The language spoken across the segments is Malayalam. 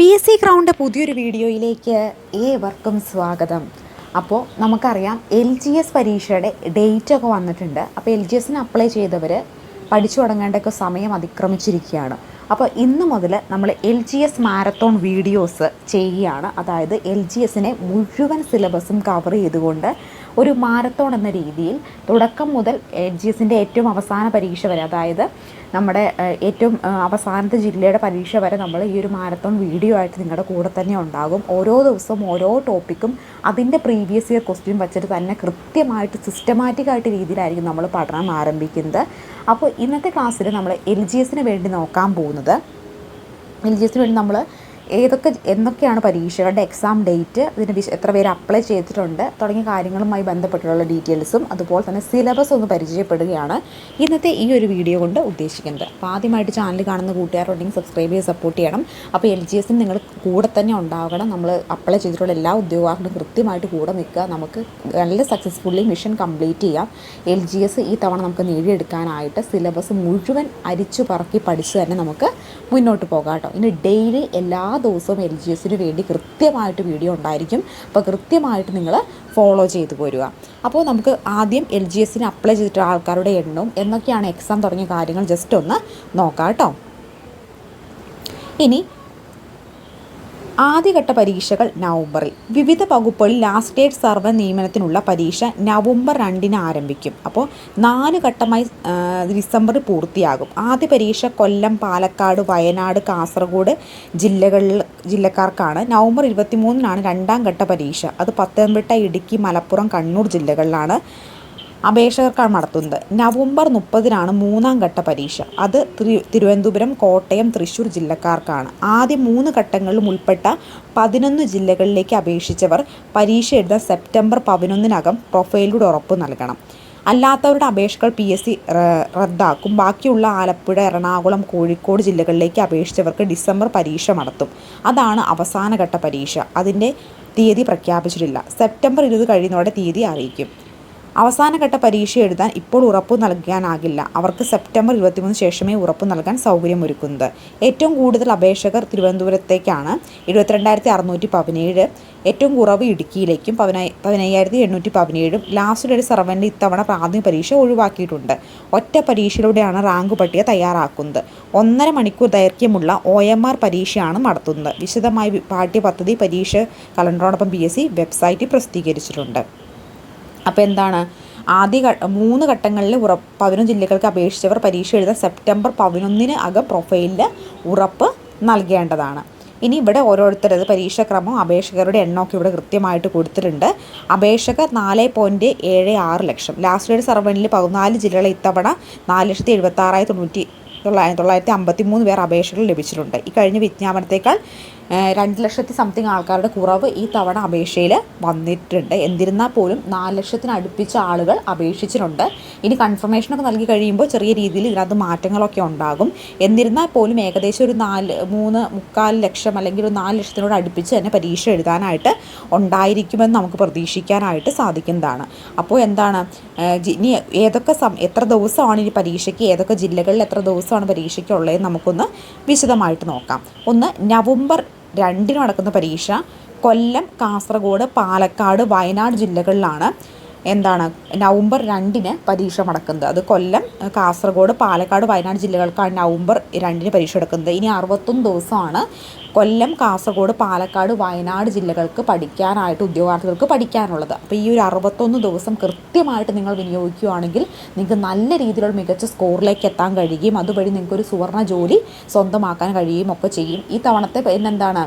പി എസ് സി ക്രൗണ്ട് പുതിയൊരു വീഡിയോയിലേക്ക് ഏവർക്കും സ്വാഗതം. അപ്പോൾ നമുക്കറിയാം എൽ ജി എസ് പരീക്ഷയുടെ ഡേറ്റ് ഒക്കെ വന്നിട്ടുണ്ട്. അപ്പോൾ എൽ ജി എസിന് അപ്ലൈ ചെയ്തവർ പഠിച്ചു തുടങ്ങേണ്ടൊക്കെ സമയം അതിക്രമിച്ചിരിക്കുകയാണ്. അപ്പോൾ ഇന്ന് മുതൽ നമ്മൾ L G S marathon videos ചെയ്യുകയാണ്. അതായത് എൽ ജി എസിനെ മുഴുവൻ സിലബസും കവർ ചെയ്തുകൊണ്ട് ഒരു മാരത്തോൺ എന്ന രീതിയിൽ തുടക്കം മുതൽ ജി എസിന്റെ ഏറ്റവും അവസാന പരീക്ഷ വരെ അതായത് നമ്മുടെ ഏറ്റവും അവസാനത്തെ ജില്ലയുടെ പരീക്ഷ വരെ നമ്മൾ ഈ ഒരു മാരത്തോൺ വീഡിയോ ആയിട്ട് നിങ്ങളുടെ കൂടെ തന്നെ ഉണ്ടാകും. ഓരോ ദിവസവും ഓരോ ടോപ്പിക്കും അതിന്റെ പ്രീവിയസ് ഇയർ ക്വസ്റ്റ്യൻ വെച്ചിട്ട് തന്നെ കൃത്യമായിട്ട് സിസ്റ്റമാറ്റിക്കായിട്ട് രീതിയിലായിരിക്കും നമ്മൾ പഠനം ആരംഭിക്കുന്നത്. അപ്പോൾ ഇന്നത്തെ ക്ലാസ്സിൽ നമ്മൾ എൽ ജി എസിന് വേണ്ടി നോക്കാൻ പോകുന്നത്. എൽ ജി എസിന് വേണ്ടി നമ്മൾ ഏതൊക്കെ എന്തൊക്കെയാണ് പരീക്ഷകളുടെ എക്സാം ഡേറ്റ് ഇതിന് വിശ എത്ര പേര് അപ്ലൈ ചെയ്തിട്ടുണ്ട് തുടങ്ങിയ കാര്യങ്ങളുമായി ബന്ധപ്പെട്ടുള്ള ഡീറ്റെയിൽസും അതുപോലെ തന്നെ സിലബസ് ഒന്ന് പരിചയപ്പെടുകയാണ് ഇന്നത്തെ ഈ ഒരു വീഡിയോ കൊണ്ട് ഉദ്ദേശിക്കുന്നത്. അപ്പോൾ ആദ്യമായിട്ട് ചാനൽ കാണുന്ന കൂട്ടുകാരുണ്ടെങ്കിൽ സബ്സ്ക്രൈബ് ചെയ്ത് സപ്പോർട്ട് ചെയ്യണം. അപ്പോൾ എൽ ജി എസിന് നിങ്ങൾ കൂടെ തന്നെ ഉണ്ടാകണം നമ്മൾ അപ്ലൈ ചെയ്തിട്ടുള്ള എല്ലാ ഉദ്യോഗാർത്ഥികളും കൃത്യമായിട്ട് കൂടെ നിൽക്കുക. നമുക്ക് നല്ല സക്സസ്ഫുള്ളി മിഷൻ കംപ്ലീറ്റ് ചെയ്യാം. എൽ ജി എസ് ഈ തവണ നമുക്ക് നേടിയെടുക്കാനായിട്ട് സിലബസ് മുഴുവൻ അരിച്ചു പറക്കി പഠിച്ച് തന്നെ നമുക്ക് മുന്നോട്ട് പോകാം കേട്ടോ. ഇനി ഡെയിലി എല്ലാ ദിവസവും എൽ ജി എസിന് വേണ്ടി കൃത്യമായിട്ട് വീഡിയോ ഉണ്ടായിരിക്കും. അപ്പോൾ കൃത്യമായിട്ട് നിങ്ങൾ ഫോളോ ചെയ്തു പോരുക. അപ്പോൾ നമുക്ക് ആദ്യം എൽ ജി എസിന് അപ്ലൈ ചെയ്തിട്ടുള്ള ആൾക്കാരുടെ എണ്ണവും എന്നൊക്കെയാണ് എക്സാം തുടങ്ങിയ കാര്യങ്ങൾ ജസ്റ്റ് ഒന്ന് നോക്കാം കേട്ടോ. ഇനി ആദ്യഘട്ട പരീക്ഷകൾ നവംബറിൽ. വിവിധ വകുപ്പുകളിൽ ലാസ്റ്റ് ഡേറ്റ് സർവേ നിയമനത്തിനുള്ള പരീക്ഷ നവംബർ രണ്ടിന് ആരംഭിക്കും. അപ്പോൾ നാല് ഘട്ടമായി ഡിസംബറിൽ പൂർത്തിയാകും. ആദ്യ പരീക്ഷ കൊല്ലം പാലക്കാട് വയനാട് കാസർഗോഡ് ജില്ലകളിൽ ജില്ലക്കാർക്കാണ്. നവംബർ ഇരുപത്തിമൂന്നിനാണ് രണ്ടാം ഘട്ട പരീക്ഷ. അത് പത്തനംതിട്ട ഇടുക്കി മലപ്പുറം കണ്ണൂർ ജില്ലകളിലാണ്. അപേക്ഷകർക്കാണ് നടത്തുന്നത്. നവംബർ മുപ്പതിനാണ് മൂന്നാം ഘട്ട പരീക്ഷ. അത് തിരു- തിരുവനന്തപുരം കോട്ടയം തൃശ്ശൂർ ജില്ലക്കാർക്കാണ്. ആദ്യ മൂന്ന് ഘട്ടങ്ങളിലും ഉൾപ്പെട്ട പതിനൊന്ന് ജില്ലകളിലേക്ക് അപേക്ഷിച്ചവർ പരീക്ഷ എഴുതാൻ സെപ്റ്റംബർ പതിനൊന്നിനകം പ്രൊഫൈലിലൂടെ ഉറപ്പ് നൽകണം. അല്ലാത്തവരുടെ അപേക്ഷകൾ പി എസ് സി റദ്ദാക്കും. ബാക്കിയുള്ള ആലപ്പുഴ എറണാകുളം കോഴിക്കോട് ജില്ലകളിലേക്ക് അപേക്ഷിച്ചവർക്ക് ഡിസംബർ പരീക്ഷ നടത്തും. അതാണ് അവസാനഘട്ട പരീക്ഷ. അതിന്റെ തീയതി പ്രഖ്യാപിച്ചിട്ടില്ല. സെപ്റ്റംബർ ഇരുപത് കഴിയുന്നതോടെ തീയതി അറിയിക്കും. അവസാനഘട്ട പരീക്ഷ എഴുതാൻ ഇപ്പോൾ ഉറപ്പ് നൽകാനാകില്ല. അവർക്ക് സെപ്റ്റംബർ ഇരുപത്തിമൂന്ന് ശേഷമേ ഉറപ്പ് നൽകാൻ സൗകര്യമൊരുക്കുന്നത്. ഏറ്റവും കൂടുതൽ അപേക്ഷകർ തിരുവനന്തപുരത്തേക്കാണ്. എഴുപത്തിരണ്ടായിരത്തി അറുന്നൂറ്റി പതിനേഴ് ഏറ്റവും കുറവ് ഇടുക്കിയിലേക്കും പതിനായി പതിനയ്യായിരത്തി എണ്ണൂറ്റി പതിനേഴും ലാസ്റ്റ് ഒരു സർവന്റെ ഇത്തവണ പ്രാഥമിക പരീക്ഷ ഒഴിവാക്കിയിട്ടുണ്ട്. ഒറ്റ പരീക്ഷയിലൂടെയാണ് റാങ്ക് പട്ടിക തയ്യാറാക്കുന്നത്. ഒന്നര മണിക്കൂർ ദൈർഘ്യമുള്ള ഒ എം ആർ പരീക്ഷയാണ് നടത്തുന്നത്. വിശദമായി പാഠ്യപദ്ധതി പരീക്ഷ കലണ്ടറോടൊപ്പം പി എസ് സി വെബ്സൈറ്റിൽ പ്രസിദ്ധീകരിച്ചിട്ടുണ്ട്. അപ്പോൾ എന്താണ്? ആദ്യ മൂന്ന് ഘട്ടങ്ങളിൽ ഉറ പതിനൊന്ന് ജില്ലകൾക്ക് അപേക്ഷിച്ചവർ പരീക്ഷ എഴുതാൻ സെപ്റ്റംബർ പതിനൊന്നിന് അകം പ്രൊഫൈലിൽ ഉറപ്പ് നൽകേണ്ടതാണ്. ഇനി ഇവിടെ ഓരോരുത്തരത് പരീക്ഷാക്രമം അപേക്ഷകരുടെ എണ്ണമൊക്കെ ഇവിടെ കൃത്യമായിട്ട് കൊടുത്തിട്ടുണ്ട്. അപേക്ഷകർ നാല് പോയിന്റ് ഏഴ് ആറ് ലക്ഷം. ലാസ്റ്റ് ഡേറ്റ് സർവനിൽ പതിനാല് ജില്ലകളെ ഇത്തവണ നാല് ലക്ഷത്തി എഴുപത്താറായിരത്തി തൊണ്ണൂറ്റി തൊള്ളായിരത്തി തൊള്ളായിരത്തി അമ്പത്തി മൂന്ന് പേർ അപേക്ഷകൾ ലഭിച്ചിട്ടുണ്ട്. ഈ കഴിഞ്ഞ വിജ്ഞാപനത്തേക്കാൾ രണ്ട് ലക്ഷത്തി സംതിങ് ആൾക്കാരുടെ കുറവ് ഈ തവണ അപേക്ഷയിൽ വന്നിട്ടുണ്ട്. എന്നിരുന്നാൽ പോലും നാല് ലക്ഷത്തിന് അടുപ്പിച്ച ആളുകൾ അപേക്ഷിച്ചിട്ടുണ്ട്. ഇനി കൺഫർമേഷനൊക്കെ നൽകി കഴിയുമ്പോൾ ചെറിയ രീതിയിൽ ഇതിനകത്ത് മാറ്റങ്ങളൊക്കെ ഉണ്ടാകും. എന്നിരുന്നാൽ പോലും ഏകദേശം ഒരു നാല് മൂന്ന് മുക്കാൽ ലക്ഷം അല്ലെങ്കിൽ ഒരു നാല് ലക്ഷത്തിനോട് അടുപ്പിച്ച് തന്നെ പരീക്ഷ എഴുതാനായിട്ട് ഉണ്ടായിരിക്കുമെന്ന് നമുക്ക് പ്രതീക്ഷിക്കാനായിട്ട് സാധിക്കുന്നതാണ്. അപ്പോൾ എന്താണ്? ഇനി ഏതൊക്കെ സം എത്ര ദിവസമാണ് ഇനി പരീക്ഷയ്ക്ക്? ഏതൊക്കെ ജില്ലകളിൽ എത്ര ദിവസമാണ് പരീക്ഷയ്ക്ക് ഉള്ളതെന്ന് നമുക്കൊന്ന് വിശദമായിട്ട് നോക്കാം. ഒന്ന് നവംബർ രണ്ടിന് നടക്കുന്ന പരീക്ഷ കൊല്ലം കാസർഗോഡ് പാലക്കാട് വയനാട് ജില്ലകളിലാണ്. എന്താണ് നവംബർ രണ്ടിന് പരീക്ഷ നടക്കുന്നത്. അത് കൊല്ലം കാസർഗോഡ് പാലക്കാട് വയനാട് ജില്ലകൾക്കാണ് നവംബർ രണ്ടിന് പരീക്ഷ എടുക്കുന്നത് ഇനി അറുപത്തൊന്ന് ദിവസമാണ് കൊല്ലം കാസർഗോഡ് പാലക്കാട് വയനാട് ജില്ലകൾക്ക് പഠിക്കാനായിട്ട് ഉദ്യോഗാർത്ഥികൾക്ക് പഠിക്കാനുള്ളത്. അപ്പോൾ ഈ ഒരു അറുപത്തൊന്ന് ദിവസം കൃത്യമായിട്ട് നിങ്ങൾ വിനിയോഗിക്കുകയാണെങ്കിൽ നിങ്ങൾക്ക് നല്ല രീതിയിലുള്ള മികച്ച സ്കോറിലേക്ക് എത്താൻ കഴിയുകയും അതുവഴി നിങ്ങൾക്കൊരു സുവർണ ജോലി സ്വന്തമാക്കാൻ കഴിയുകയും ഒക്കെ ചെയ്യും. ഈ തവണത്തെ എന്താണ്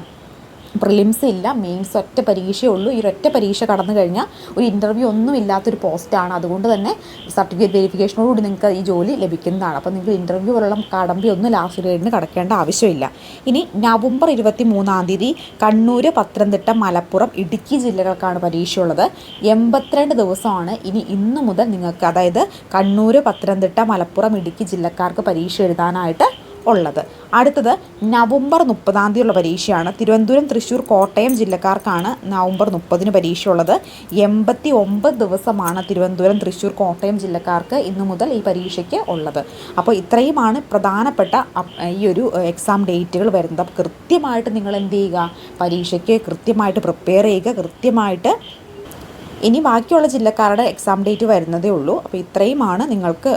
പ്രിലിംസ് ഇല്ല മെയിൻസ് ഒറ്റ പരീക്ഷയേ ഉള്ളൂ. ഈ ഒറ്റ പരീക്ഷ കടന്നു കഴിഞ്ഞാൽ ഒരു ഇന്റർവ്യൂ ഒന്നും ഇല്ലാത്തൊരു പോസ്റ്റാണ് അതുകൊണ്ട് തന്നെ സർട്ടിഫിക്കറ്റ് വെരിഫിക്കേഷനോടുകൂടി നിങ്ങൾക്ക് ഈ ജോലി ലഭിക്കുന്നതാണ്. അപ്പോൾ നിങ്ങൾക്ക് ഇന്റർവ്യൂ പോലുള്ള കടമ്പി ഒന്നും ലാസ്റ്റ് ഗ്രേഡിന് കടക്കേണ്ട ആവശ്യമില്ല. ഇനി നവംബർ ഇരുപത്തി മൂന്നാം തീയതി കണ്ണൂർ പത്തനംതിട്ട മലപ്പുറം ഇടുക്കി ജില്ലകൾക്കാണ് പരീക്ഷയുള്ളത് എൺപത്തിരണ്ട് ദിവസമാണ് ഇനി ഇന്നു മുതൽ നിങ്ങൾക്ക് അതായത് കണ്ണൂർ പത്തനംതിട്ട മലപ്പുറം ഇടുക്കി ജില്ലക്കാർക്ക് പരീക്ഷ എഴുതാനായിട്ട് ഉള്ളത്. അടുത്തത് നവംബർ മുപ്പതാം തീയതിയുള്ള പരീക്ഷയാണ്. തിരുവനന്തപുരം തൃശ്ശൂർ കോട്ടയം ജില്ലക്കാർക്കാണ് നവംബർ മുപ്പതിന് പരീക്ഷ ഉള്ളത് എൺപത്തി ഒമ്പത് ദിവസമാണ് തിരുവനന്തപുരം തൃശ്ശൂർ കോട്ടയം ജില്ലക്കാർക്ക് ഇന്നു മുതൽ ഈ പരീക്ഷയ്ക്ക് ഉള്ളത്. അപ്പോൾ ഇത്രയുമാണ് പ്രധാനപ്പെട്ട ഈ ഒരു എക്സാം ഡേറ്റുകൾ വരുന്നത്. അപ്പോൾ കൃത്യമായിട്ട് നിങ്ങൾ എന്ത് ചെയ്യുക? പരീക്ഷയ്ക്ക് കൃത്യമായിട്ട് പ്രിപ്പയർ ചെയ്യുക. കൃത്യമായിട്ട് ഇനി ബാക്കിയുള്ള ജില്ലക്കാരുടെ എക്സാം ഡേറ്റ് വരുന്നതേ ഉള്ളൂ. അപ്പോൾ ഇത്രയുമാണ് നിങ്ങൾക്ക്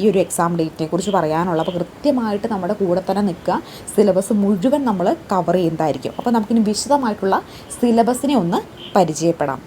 ഈ ഒരു എക്സാം ഡേറ്റിനെ കുറിച്ച് പറയാനുള്ളത് അപ്പോൾ കൃത്യമായിട്ട് നമ്മുടെ കൂടെ തന്നെ നിൽക്കുക. സിലബസ് മുഴുവൻ നമ്മൾ കവർ ചെയ്യുന്നതായിരിക്കും. അപ്പോൾ നമുക്കിനി വിശദമായിട്ടുള്ള സിലബസിനെ ഒന്ന് പരിചയപ്പെടാം.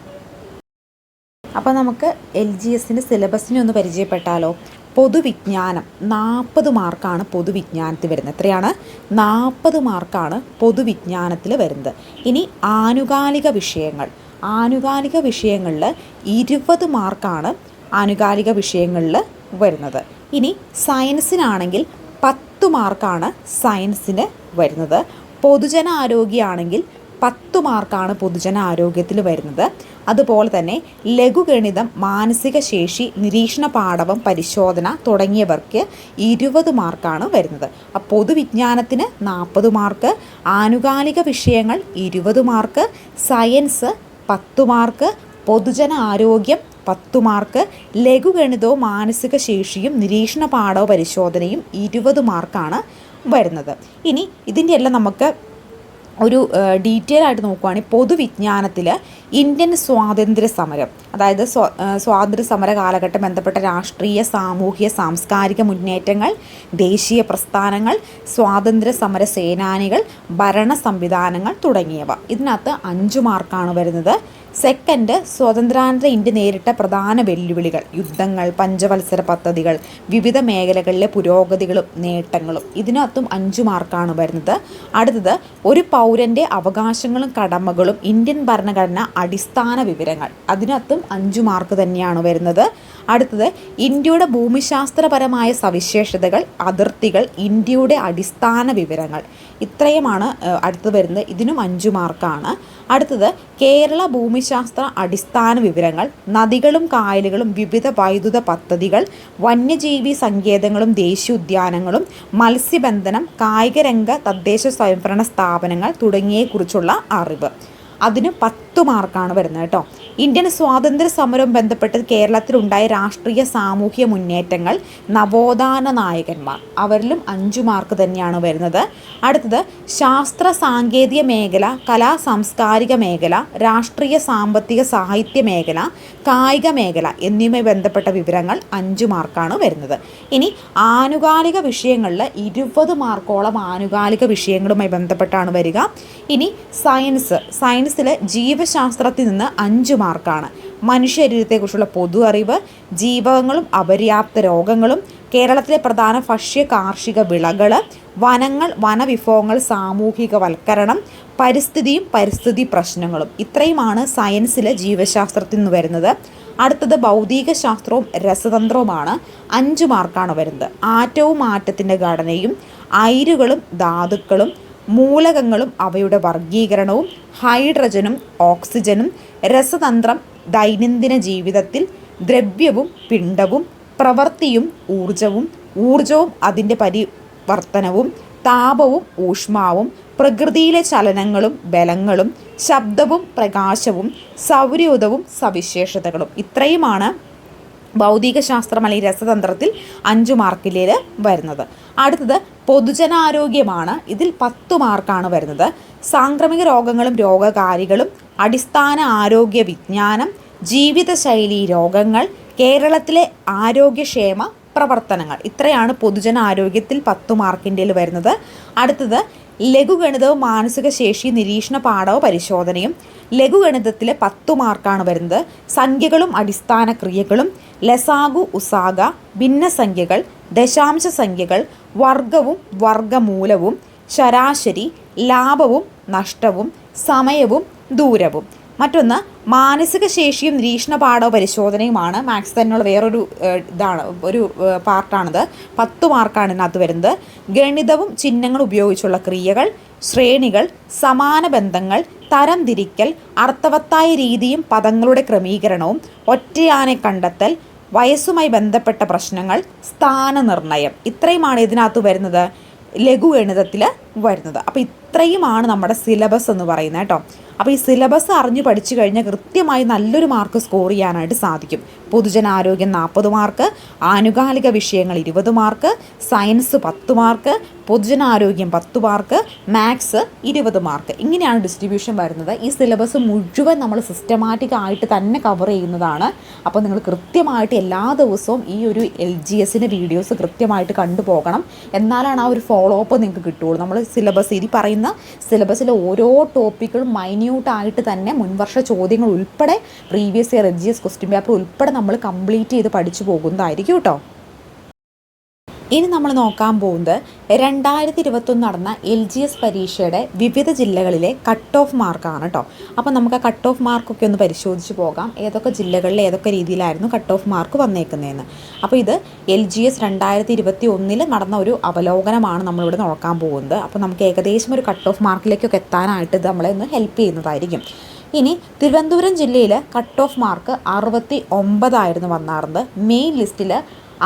അപ്പോൾ നമുക്ക് എൽ ജി എസിന്റെ സിലബസിനെ ഒന്ന് പരിചയപ്പെട്ടാലോ? പൊതുവിജ്ഞാനം. നാൽപ്പത് മാർക്കാണ് പൊതുവിജ്ഞാനത്തിൽ വരുന്നത്. എത്രയാണ്? നാൽപ്പത് മാർക്കാണ് പൊതുവിജ്ഞാനത്തിൽ വരുന്നത്. ഇനി ആനുകാലിക വിഷയങ്ങൾ. ആനുകാലിക വിഷയങ്ങളിൽ ഇരുപത് മാർക്കാണ് ആനുകാലിക വിഷയങ്ങളിൽ വരുന്നത്. ഇനി സയൻസിനാണെങ്കിൽ പത്ത് മാർക്കാണ് സയൻസിന് വരുന്നത്. പൊതുജനാരോഗ്യമാണെങ്കിൽ പത്ത് മാർക്കാണ് പൊതുജന ആരോഗ്യത്തിൽ വരുന്നത്. അതുപോലെ തന്നെ ലഘുഗണിതം മാനസിക ശേഷി നിരീക്ഷണ പാഠവം പരിശോധന തുടങ്ങിയവർക്ക് ഇരുപത് മാർക്കാണ് വരുന്നത്. പൊതുവിജ്ഞാനത്തിന് നാൽപ്പത് മാർക്ക് ആനുകാലിക വിഷയങ്ങൾ ഇരുപത് മാർക്ക് സയൻസ് പത്ത് മാർക്ക് പൊതുജന ആരോഗ്യം പത്തു മാർക്ക് ലഘുഗണിതവും മാനസിക ശേഷിയും നിരീക്ഷണ പാഠവും പരിശോധനയും ഇരുപത് മാർക്കാണ് വരുന്നത്. ഇനി ഇതിന്റെ എല്ലാം നമുക്ക് ഒരു ഡീറ്റെയിൽ ആയിട്ട് നോക്കുവാണെങ്കിൽ പൊതുവിജ്ഞാനത്തിൽ ഇന്ത്യൻ സ്വാതന്ത്ര്യ സമരം അതായത് സ്വാതന്ത്ര്യ സമര കാലഘട്ടം ബന്ധപ്പെട്ട രാഷ്ട്രീയ സാമൂഹ്യ സാംസ്കാരിക മുന്നേറ്റങ്ങൾ ദേശീയ പ്രസ്ഥാനങ്ങൾ സ്വാതന്ത്ര്യ സമര സേനാനികൾ ഭരണ സംവിധാനങ്ങൾ തുടങ്ങിയവ. ഇതിനകത്ത് അഞ്ച് മാർക്കാണ് വരുന്നത്. സെക്കൻഡ് സ്വതന്ത്രാനന്തര ഇന്ത്യ നേരിട്ട പ്രധാന വെല്ലുവിളികൾ. യുദ്ധങ്ങൾ പഞ്ചവത്സര പദ്ധതികൾ വിവിധ മേഖലകളിലെ പുരോഗതികളും നേട്ടങ്ങളും. ഇതിനകത്തും അഞ്ച് മാർക്കാണ് വരുന്നത്. അടുത്തത് ഒരു പൗരന്റെ അവകാശങ്ങളും കടമകളും ഇന്ത്യൻ ഭരണഘടന അടിസ്ഥാന വിവരങ്ങൾ. അതിനകത്തും അഞ്ച് മാർക്ക് തന്നെയാണ് വരുന്നത്. അടുത്തത് ഇന്ത്യയുടെ ഭൂമിശാസ്ത്രപരമായ സവിശേഷതകൾ അതിർത്തികൾ ഇന്ത്യയുടെ അടിസ്ഥാന വിവരങ്ങൾ. ഇത്രയുമാണ് അടുത്ത് വരുന്നത്. ഇതിനും അഞ്ചു മാർക്കാണ്. അടുത്തത് കേരള ഭൂമിശാസ്ത്ര അടിസ്ഥാന വിവരങ്ങൾ നദികളും കായലുകളും വിവിധ വൈദ്യുത പദ്ധതികൾ വന്യജീവി സങ്കേതങ്ങളും ദേശീയോദ്യാനങ്ങളും മത്സ്യബന്ധനം കായികരംഗ തദ്ദേശ സ്വയംഭരണ സ്ഥാപനങ്ങൾ തുടങ്ങിയവയെക്കുറിച്ചുള്ള അറിവ്. അതിന് പത്ത് മാർക്കാണ് വരുന്നത് കേട്ടോ. ഇന്ത്യൻ സ്വാതന്ത്ര്യ സമരവും ബന്ധപ്പെട്ട് കേരളത്തിലുണ്ടായ രാഷ്ട്രീയ സാമൂഹ്യ മുന്നേറ്റങ്ങൾ നവോത്ഥാന നായകന്മാർ. അവരിലും അഞ്ചു മാർക്ക് തന്നെയാണ് വരുന്നത്. അടുത്തത് ശാസ്ത്ര സാങ്കേതിക മേഖല കലാ സാംസ്കാരിക മേഖല രാഷ്ട്രീയ സാമ്പത്തിക സാഹിത്യ മേഖല കായിക മേഖല എന്നിവയുമായി ബന്ധപ്പെട്ട വിവരങ്ങൾ അഞ്ചു മാർക്കാണ് വരുന്നത്. ഇനി ആനുകാലിക വിഷയങ്ങളിൽ ഇരുപത് മാർക്കോളം ആനുകാലിക വിഷയങ്ങളുമായി ബന്ധപ്പെട്ടാണ് വരിക. ഇനി സയൻസ് സയൻസിൽ ജീവശാസ്ത്രത്തിൽ നിന്ന് അഞ്ച് മാർക്കാണ്. മനുഷ്യരീരത്തെക്കുറിച്ചുള്ള പൊതു അറിവ് ജീവകങ്ങളും അപര്യാപ്ത രോഗങ്ങളും കേരളത്തിലെ പ്രധാന ഭക്ഷ്യ കാർഷിക വിളകൾ വനങ്ങൾ വനവിഭവങ്ങൾ സാമൂഹികവൽക്കരണം പരിസ്ഥിതിയും പരിസ്ഥിതി പ്രശ്നങ്ങളും. ഇത്രയുമാണ് സയൻസിൽ ജീവശാസ്ത്രത്തിൽ നിന്ന് വരുന്നത്. അടുത്തത് ഭൗതിക ശാസ്ത്രവും രസതന്ത്രവുമാണ്. അഞ്ച് മാർക്കാണ് വരുന്നത്. ആറ്റവും ആറ്റത്തിന്റെ ഘടനയും അയിരുകളും ധാതുക്കളും മൂലകങ്ങളും അവയുടെ വർഗീകരണവും ഹൈഡ്രജനും ഓക്സിജനും രസതന്ത്രം ദൈനംദിന ജീവിതത്തിൽ ദ്രവ്യവും പിണ്ഡവും പ്രവൃത്തിയും ഊർജവും ഊർജവും അതിന്റെ പരിവർത്തനവും താപവും ഊഷ്മാവും പ്രകൃതിയിലെ ചലനങ്ങളും ബലങ്ങളും ശബ്ദവും പ്രകാശവും സൗരയൂഥവും സവിശേഷതകളും. ഇത്രയുമാണ് ഭൗതികശാസ്ത്രം അല്ലെങ്കിൽ രസതന്ത്രത്തിൽ അഞ്ച് മാർക്കിലേൽ വരുന്നത്. അടുത്തത് പൊതുജനാരോഗ്യമാണ്. ഇതിൽ പത്ത് മാർക്കാണ് വരുന്നത്. സാംക്രമിക രോഗങ്ങളും രോഗകാരികളും അടിസ്ഥാന ആരോഗ്യ വിജ്ഞാനം ജീവിതശൈലി രോഗങ്ങൾ കേരളത്തിലെ ആരോഗ്യക്ഷേമ പ്രവർത്തനങ്ങൾ. ഇത്രയാണ് പൊതുജന ആരോഗ്യത്തിൽ പത്ത് മാർക്കിന്റെ വരുന്നത്. അടുത്തത് ലഘുഗണിതവും മാനസിക ശേഷി നിരീക്ഷണ പാഠവും പരിശോധനയും. ലഘുഗണിതത്തിൽ പത്ത് മാർക്കാണ് വരുന്നത്. സംഖ്യകളും അടിസ്ഥാന ക്രിയകളും ലസാഗു ഉസാഗ ഭിന്നസംഖ്യകൾ ദശാംശ സംഖ്യകൾ വർഗവും വർഗമൂലവും ശരാശരി ലാഭവും നഷ്ടവും സമയവും ദൂരവും. മറ്റൊന്ന് മാനസിക ശേഷിയും നിരീക്ഷണ പാഠവും പരിശോധനയുമാണ്. മാത്സ് തന്നെയുള്ള വേറൊരു ഇതാണ് ഒരു പാർട്ടാണിത്. പത്ത് മാർക്കാണ് ഇതിനകത്ത് വരുന്നത്. ഗണിതവും ചിഹ്നങ്ങൾ ഉപയോഗിച്ചുള്ള ക്രിയകൾ ശ്രേണികൾ സമാന ബന്ധങ്ങൾ തരംതിരിക്കൽ അർത്ഥവത്തായ രീതിയും പദങ്ങളുടെ ക്രമീകരണവും ഒറ്റയാനെ കണ്ടെത്തൽ വയസ്സുമായി ബന്ധപ്പെട്ട പ്രശ്നങ്ങൾ സ്ഥാനനിർണയം ഇത്രയുമാണ് ഇതിനകത്ത് വരുന്നത്. ലഘു ഗണിതത്തിൽ വരുന്നത്. അപ്പോൾ ഇത്രയുമാണ് നമ്മുടെ സിലബസ് എന്ന് പറയുന്നത് കേട്ടോ. അപ്പോൾ ഈ സിലബസ് അറിഞ്ഞ് പഠിച്ചു കഴിഞ്ഞാൽ കൃത്യമായി നല്ലൊരു മാർക്ക് സ്കോർ ചെയ്യാനായിട്ട് സാധിക്കും. പൊതുജനാരോഗ്യം നാൽപ്പത് മാർക്ക് ആനുകാലിക വിഷയങ്ങൾ ഇരുപത് മാർക്ക് സയൻസ് പത്ത് മാർക്ക് പൊതുജനാരോഗ്യം പത്ത് മാർക്ക് മാത്സ് ഇരുപത് മാർക്ക്. ഇങ്ങനെയാണ് ഡിസ്ട്രിബ്യൂഷൻ വരുന്നത്. ഈ സിലബസ് മുഴുവൻ നമ്മൾ സിസ്റ്റമാറ്റിക് ആയിട്ട് തന്നെ കവർ ചെയ്യുന്നതാണ്. അപ്പോൾ നിങ്ങൾ കൃത്യമായിട്ട് എല്ലാ ദിവസവും ഈ ഒരു എൽ ജി എസിന്റെ വീഡിയോസ് കൃത്യമായിട്ട് കണ്ടുപോകണം. എന്നാലാണ് ആ ഒരു ഫോളോ അപ്പ് നിങ്ങൾക്ക് കിട്ടുള്ളൂ നമ്മൾ സിലബസ് ഇനി പറയുന്ന സിലബസിലെ ഓരോ ടോപ്പിക്കുകളും മൈന്യൂട്ടായിട്ട് തന്നെ മുൻവർഷ ചോദ്യങ്ങൾ ഉൾപ്പെടെ previous year L G S question paper ഉൾപ്പെടെ നമ്മൾ കംപ്ലീറ്റ് ചെയ്ത് പഠിച്ചു പോകുന്നതായിരിക്കും കേട്ടോ. ഇനി നമ്മൾ നോക്കാൻ പോകുന്നത് രണ്ടായിരത്തി ഇരുപത്തൊന്ന് നടന്ന എൽ ജി എസ് പരീക്ഷയുടെ വിവിധ ജില്ലകളിലെ കട്ട് ഓഫ് മാർക്കാണ് കേട്ടോ. അപ്പോൾ നമുക്ക് ആ കട്ട് ഓഫ് മാർക്കൊക്കെ ഒന്ന് പരിശോധിച്ച് പോകാം. ഏതൊക്കെ ജില്ലകളിൽ ഏതൊക്കെ രീതിയിലായിരുന്നു കട്ട് ഓഫ് മാർക്ക് വന്നേക്കുന്നതെന്ന്. അപ്പോൾ ഇത് എൽ ജി എസ് രണ്ടായിരത്തി ഇരുപത്തി ഒന്നിൽ നടന്ന ഒരു അവലോകനമാണ് നമ്മളിവിടെ നോക്കാൻ പോകുന്നത്. അപ്പോൾ നമുക്ക് ഏകദേശം ഒരു കട്ട് ഓഫ് മാർക്കിലേക്കൊക്കെ എത്താനായിട്ട് ഇത് നമ്മളെ ഒന്ന് ഹെൽപ്പ് ചെയ്യുന്നതായിരിക്കും. ഇനി തിരുവനന്തപുരം ജില്ലയിൽ കട്ട് ഓഫ് മാർക്ക് അറുപത്തി ഒമ്പതായിരുന്നു വന്നാറുന്നത് മെയിൻ ലിസ്റ്റിൽ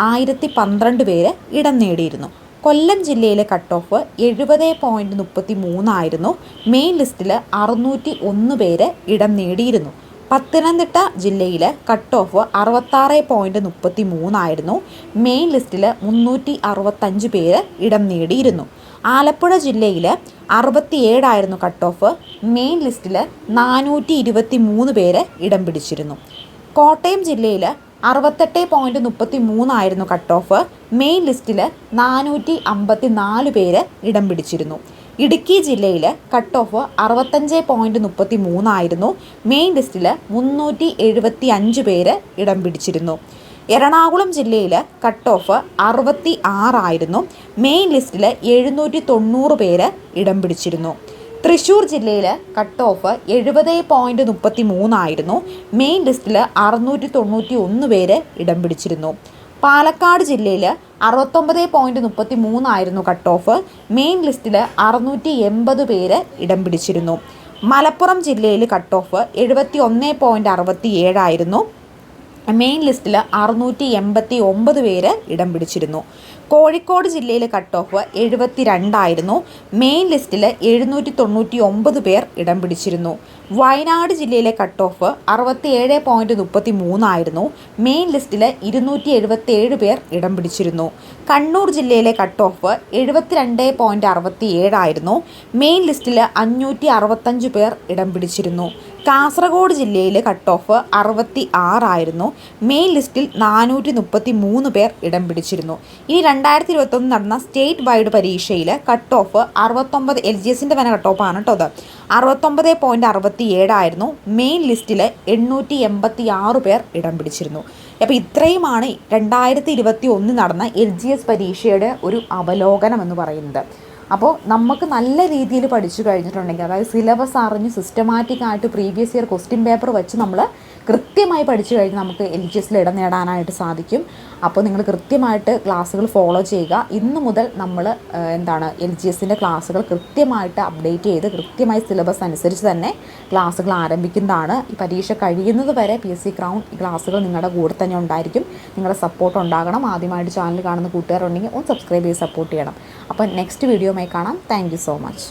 ആയിരത്തി പന്ത്രണ്ട് പേര് ഇടം നേടിയിരുന്നു. കൊല്ലം ജില്ലയിലെ കട്ട് ഓഫ് എഴുപത് പോയിന്റ് മുപ്പത്തി മൂന്നായിരുന്നു മെയിൻ ലിസ്റ്റിൽ അറുന്നൂറ്റി ഒന്ന് പേര് ഇടം നേടിയിരുന്നു. പത്തനംതിട്ട ജില്ലയിൽ കട്ട് ഓഫ് അറുപത്താറ് പോയിന്റ് മുപ്പത്തി മൂന്നായിരുന്നു മെയിൻ ലിസ്റ്റിൽ മുന്നൂറ്റി അറുപത്തഞ്ച് പേര് ഇടം നേടിയിരുന്നു. ആലപ്പുഴ ജില്ലയിൽ അറുപത്തിയേഴായിരുന്നു കട്ട് ഓഫ് മെയിൻ ലിസ്റ്റിൽ നാനൂറ്റി ഇരുപത്തി മൂന്ന് പേര് ഇടം പിടിച്ചിരുന്നു. കോട്ടയം ജില്ലയിൽ അറുപത്തെട്ട് പോയിന്റ് മുപ്പത്തി മൂന്നായിരുന്നു കട്ട് ഓഫ് മെയിൻ ലിസ്റ്റിൽ നാനൂറ്റി അമ്പത്തി നാല് പേര് ഇടം പിടിച്ചിരുന്നു. ഇടുക്കി ജില്ലയിൽ കട്ട് ഓഫ് അറുപത്തഞ്ച് പോയിന്റ് മുപ്പത്തി മൂന്നായിരുന്നു മെയിൻ ലിസ്റ്റിൽ മുന്നൂറ്റി എഴുപത്തി അഞ്ച് പേര് ഇടം പിടിച്ചിരുന്നു. എറണാകുളം ജില്ലയിൽ കട്ട് ഓഫ് അറുപത്തി ആറായിരുന്നു മെയിൻ ലിസ്റ്റിൽ എഴുന്നൂറ്റി തൊണ്ണൂറ് പേര് ഇടം പിടിച്ചിരുന്നു. തൃശ്ശൂർ ജില്ലയിൽ കട്ട് ഓഫ് എഴുപത് പോയിന്റ് മുപ്പത്തി മൂന്നായിരുന്നു മെയിൻ ലിസ്റ്റിൽ അറുന്നൂറ്റി തൊണ്ണൂറ്റി ഒന്ന് പേര് ഇടം പിടിച്ചിരുന്നു. പാലക്കാട് ജില്ലയിൽ അറുപത്തൊമ്പത് പോയിന്റ് മുപ്പത്തി മൂന്നായിരുന്നു കട്ട് ഓഫ് മെയിൻ ലിസ്റ്റിൽ അറുന്നൂറ്റി എൺപത് പേര് ഇടം പിടിച്ചിരുന്നു. മലപ്പുറം ജില്ലയിൽ കട്ട് ഓഫ് എഴുപത്തി ഒന്ന് പോയിന്റ് അറുപത്തി ഏഴായിരുന്നു മെയിൻ ലിസ്റ്റിൽ അറുന്നൂറ്റി എൺപത്തി ഒമ്പത് പേര് ഇടം പിടിച്ചിരുന്നു. കോഴിക്കോട് ജില്ലയിൽ കട്ട് ഓഫ് എഴുപത്തി രണ്ടായിരുന്നു മെയിൻ ലിസ്റ്റിൽ എഴുന്നൂറ്റി തൊണ്ണൂറ്റി ഒമ്പത് പേർ ഇടം പിടിച്ചിരുന്നു. വയനാട് ജില്ലയിലെ കട്ട് ഓഫ് അറുപത്തി ഏഴ് പോയിന്റ് മുപ്പത്തി മൂന്നായിരുന്നു മെയിൻ ലിസ്റ്റിൽ ഇരുന്നൂറ്റി എഴുപത്തി ഏഴ് പേർ ഇടം പിടിച്ചിരുന്നു. കണ്ണൂർ ജില്ലയിലെ കട്ട് ഓഫ് എഴുപത്തിരണ്ട് പോയിന്റ് അറുപത്തി ഏഴായിരുന്നു മെയിൻ ലിസ്റ്റിൽ അഞ്ഞൂറ്റി അറുപത്തഞ്ച് പേർ ഇടം പിടിച്ചിരുന്നു. കാസർഗോഡ് ജില്ലയിലെ കട്ട് ഓഫ് അറുപത്തി ആറായിരുന്നു മെയിൻ ലിസ്റ്റിൽ നാനൂറ്റി മുപ്പത്തി മൂന്ന് പേർ ഇടം പിടിച്ചിരുന്നു. ഇനി രണ്ടായിരത്തി ഇരുപത്തൊന്ന് നടന്ന സ്റ്റേറ്റ് വൈഡ് പരീക്ഷയിൽ കട്ട് ഓഫ് അറുപത്തൊമ്പത് എൽ ജി എസിന്റെ തന്നെ കട്ട് ഓഫാണ് കേട്ടോ അത്. അറുപത്തൊമ്പത് പോയിന്റ് അറുപത്തി ഏഴായിരുന്നു മെയിൻ ലിസ്റ്റിൽ എണ്ണൂറ്റി എൺപത്തി ആറ് പേർ ഇടം പിടിച്ചിരുന്നു. അപ്പോൾ ഇത്രയുമാണ് രണ്ടായിരത്തി ഇരുപത്തി ഒന്ന് നടന്ന എൽ ജി എസ് പരീക്ഷയുടെ ഒരു അവലോകനം എന്ന് പറയുന്നത്. അപ്പോൾ നമുക്ക് നല്ല രീതിയിൽ പഠിച്ചു കഴിഞ്ഞിട്ടുണ്ടെങ്കിൽ അതായത് സിലബസ് അറിഞ്ഞ് സിസ്റ്റമാറ്റിക്കായിട്ട് പ്രീവിയസ് ഇയർ ക്വസ്റ്റ്യൻ പേപ്പർ വെച്ച് നമ്മൾ കൃത്യമായി പഠിച്ചു കഴിഞ്ഞാൽ നമുക്ക് എൽ ജി എസിൽ ഇടം നേടാനായിട്ട് സാധിക്കും. അപ്പോൾ നിങ്ങൾ കൃത്യമായിട്ട് ക്ലാസ്സുകൾ ഫോളോ ചെയ്യുക. ഇന്ന് മുതൽ നമ്മൾ എന്താണ് എൽ ജി എസിന്റെ ക്ലാസ്സുകൾ കൃത്യമായിട്ട് അപ്ഡേറ്റ് ചെയ്ത് കൃത്യമായി സിലബസ് അനുസരിച്ച് തന്നെ ക്ലാസ്സുകൾ ആരംഭിക്കുന്നതാണ്. ഈ പരീക്ഷ കഴിയുന്നത് വരെ പി എസ് സി ക്രൗൺ ക്ലാസ്സുകൾ നിങ്ങളുടെ കൂടെ തന്നെ ഉണ്ടായിരിക്കും. നിങ്ങളുടെ സപ്പോർട്ട് ഉണ്ടാകണം. ആദ്യമായിട്ട് ചാനൽ കാണുന്ന കൂട്ടുകാരുണ്ടെങ്കിൽ ഒന്ന് സബ്സ്ക്രൈബ് ചെയ്ത് സപ്പോർട്ട് ചെയ്യണം. അപ്പോൾ നെക്സ്റ്റ് വീഡിയോ കാണാം. Thank so much